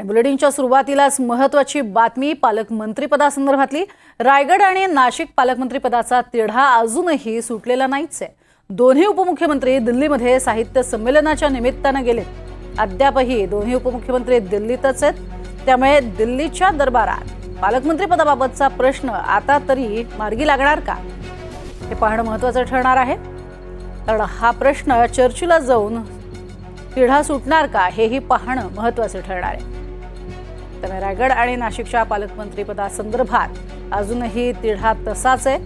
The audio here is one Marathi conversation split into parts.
आणि बुलेटिनच्या सुरुवातीलाच महत्वाची बातमी पालकमंत्रीपदासंदर्भातली. रायगड आणि नाशिक पालकमंत्रीपदाचा तिढा अजूनही सुटलेला नाहीच आहे दोन्ही उपमुख्यमंत्री दिल्लीमध्ये साहित्य संमेलनाच्या निमित्तानं गेले. अद्यापही दोन्ही उपमुख्यमंत्री दिल्लीतच आहेत. त्यामुळे दिल्लीच्या दरबारात पालकमंत्रीपदाबाबतचा प्रश्न आता तरी मार्गी लागणार का? हे पाहणं महत्वाचं ठरणार आहे. कारण हा प्रश्न चर्चेला जाऊन तिढा सुटणार का हेही पाहणं महत्वाचं ठरणार आहे. तर रायगड आणि नाशिकच्या पालकमंत्रीपदासंदर्भात अजूनही तिढा तसाच आहे.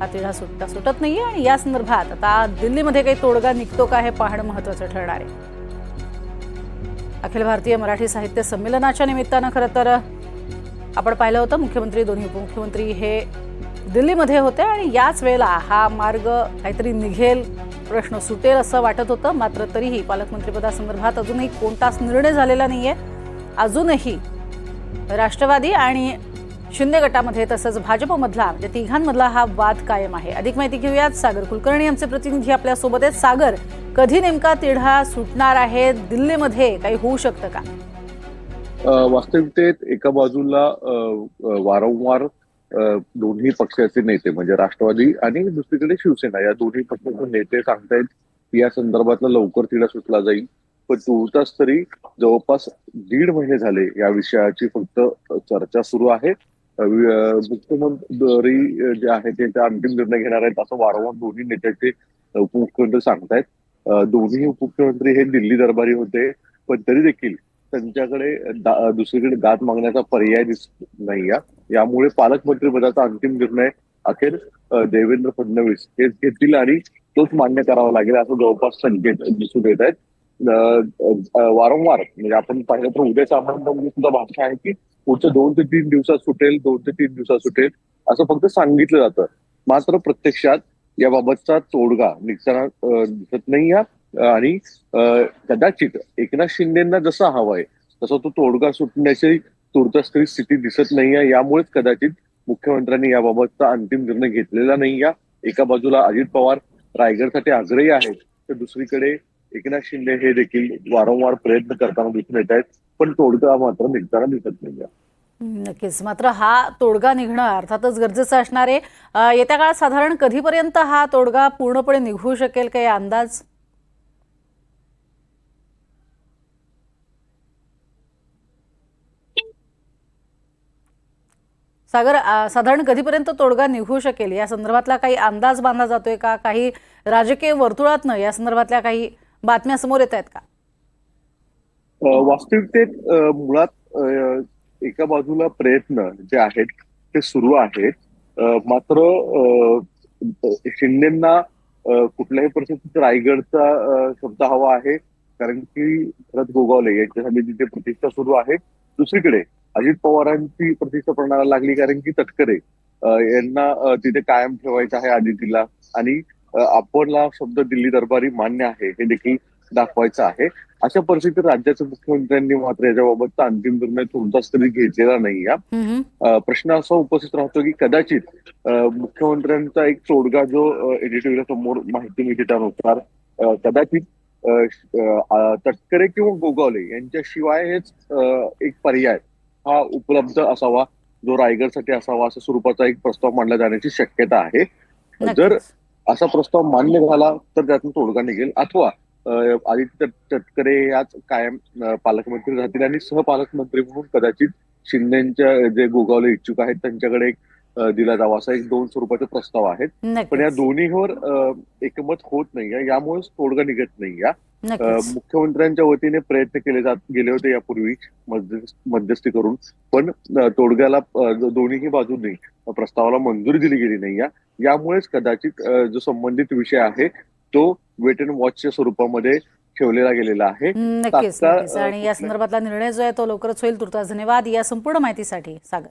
हा तिढा सुटता सुटत नाहीये आणि या संदर्भात आता दिल्लीमध्ये काही तोडगा निघतो का हे पाहणं महत्वाचं ठरणार आहे. अखिल भारतीय मराठी साहित्य संमेलनाच्या निमित्तानं खरं तर आपण पाहिलं होतं मुख्यमंत्री दोन्ही उपमुख्यमंत्री हे दिल्लीमध्ये होते आणि याच वेळेला हा मार्ग काहीतरी निघेल प्रश्न सुटेल असं वाटत होतं. मात्र तरीही पालकमंत्रीपदासंदर्भात अजूनही कोणताच निर्णय झालेला नाही आहे अजूनही राष्ट्रवादी आणि शिंदे गटामध्ये तसंच भाजपमधला म्हणजे तिघांमधला हा वाद कायम आहे. अधिक माहिती घेऊयात. सागर कुलकर्णी आमचे प्रतिनिधी आपल्यासोबत आहेत. सागर कधी नेमका तिढा सुटणार आहे? दिल्लीमध्ये काही होऊ शकतं का? वास्तविकतेत एका बाजूला वारंवार दोन्ही पक्षाचे नेते म्हणजे राष्ट्रवादी आणि दुसरीकडे शिवसेना या दोन्ही पक्षाचे नेते सांगतायत या संदर्भातला लवकर तिढा सुटला जाईल. पण तुर्तास तरी जवळपास दीड महिने झाले या विषयाची फक्त चर्चा सुरू आहे. मुख्यमंत्री जे आहे ते अंतिम निर्णय घेणार आहेत असं वारंवार दोन्ही नेत्याचे उपमुख्यमंत्री सांगतायत. दोन्ही उपमुख्यमंत्री हे दिल्ली दरबारी होते पण तरी देखील त्यांच्याकडे दा- दुसरीकडे दात मागण्याचा पर्याय दिसत नाही यामुळे पालकमंत्री पदाचा अंतिम निर्णय अखेर देवेंद्र फडणवीस हेच घेतील आणि तोच मान्य करावा लागेल असं जवळपास संकेत दिसून येत आहेत. वारंवार. म्हणजे आपण पाहिलं तर उद्या सामंतांची म्हणजे सुद्धा भाषा आहे की पुढच्या दोन ते तीन दिवसात सुटेल दोन ते तीन दिवसात सुटेल असं फक्त सांगितलं जातं. मात्र प्रत्यक्षात याबाबतचा तोडगा निघताना दिसत नाही या आणि कदाचित एकनाथ शिंदेना जसा हवाय तसा तो तोडगा सुटण्याची तुर्तास तरी स्थिती दिसत नाहीये यामुळेच कदाचित मुख्यमंत्र्यांनी याबाबतचा अंतिम निर्णय घेतलेला नाही या एका बाजूला अजित पवार रायगडसाठी आग्रही आहेत. तर दुसरीकडे एकनाथ शिंदे हे देखील वारंवार प्रयत्न करताना दिसून येत आहेत पण तोडगा मात्र निघताना दिसत नाही नक्कीच. मात्र हा तोडगा निघणं अर्थातच गरजेचं असणार आहे. येत्या काळात साधारण कधीपर्यंत हा तोडगा पूर्णपणे निघू शकेल काही अंदाज? सागर साधारण कधीपर्यंत तोडगा निघू शकेल? या संदर्भातला काही अंदाज बांधला जातोय का? काही राजकीय वर्तुळातनं या संदर्भातल्या काही बातम्या समोर येत आहेत का वास्तविकतेत मुळात एका बाजूला प्रयत्न जे आहेत ते सुरू आहेत. मात्र शिंदेना कुठल्याही परिस्थितीत रायगडचा शब्द हवा आहे. कारण की शरद गोगावले यांच्यासाठी तिथे प्रतिष्ठा सुरू आहे. दुसरीकडे अजित पवारांची प्रतिष्ठा प्रणाला लागली कारण की तटकरे यांना तिथे कायम ठेवायचं आहे आदितीला. आणि आपणला शब्द दिल्ली दरबारी मान्य आहे हे देखील दाखवायचं आहे. अशा परिस्थितीत राज्याच्या मुख्यमंत्र्यांनी मात्र याच्याबाबतचा अंतिम निर्णय तुमचाच तरी घेतलेला नाही या प्रश्न असा उपस्थित राहतो की कदाचित मुख्यमंत्र्यांचा एक तोडगा जो एडिटोरियल समोर माहिती मिळते त्यानुसार कदाचित तटकरे किंवा गोगावले यांच्याशिवाय हेच एक पर्याय हा उपलब्ध असावा जो रायगडसाठी असावा अशा स्वरूपाचा एक प्रस्ताव मांडला जाण्याची शक्यता आहे. जर असा प्रस्ताव मान्य झाला तर त्यातून तोडगा निघेल. अथवा आदित्य तटकरे याच कायम पालकमंत्री राहतील आणि सहपालकमंत्री म्हणून कदाचित शिंदेच्या जे गोगावले इच्छुक आहेत त्यांच्याकडे एक दिला जावा असा एक दोन स्वरूपाचे प्रस्ताव आहेत. पण या दोन्हीवर एकमत होत नाही यामुळेच तोडगा निघत नाही या मुख्यमंत्र्यांच्या वतीने प्रयत्न केले जात गेले होते यापूर्वी मध्यस- मध्यस्थी करून. पण तोडग्याला दोन्हीही बाजूंनी प्रस्तावाला मंजुरी दिली गेली नाही या यामुळेच कदाचित जो संबंधित विषय आहे तो वेट अँड वॉचच्या स्वरूपामध्ये ठेवलेला गेलेला आहे. नक्कीच आणि या संदर्भातला निर्णय जो आहे तो लवकरच होईल तुर्तास धन्यवाद. या संपूर्ण माहितीसाठी सागर.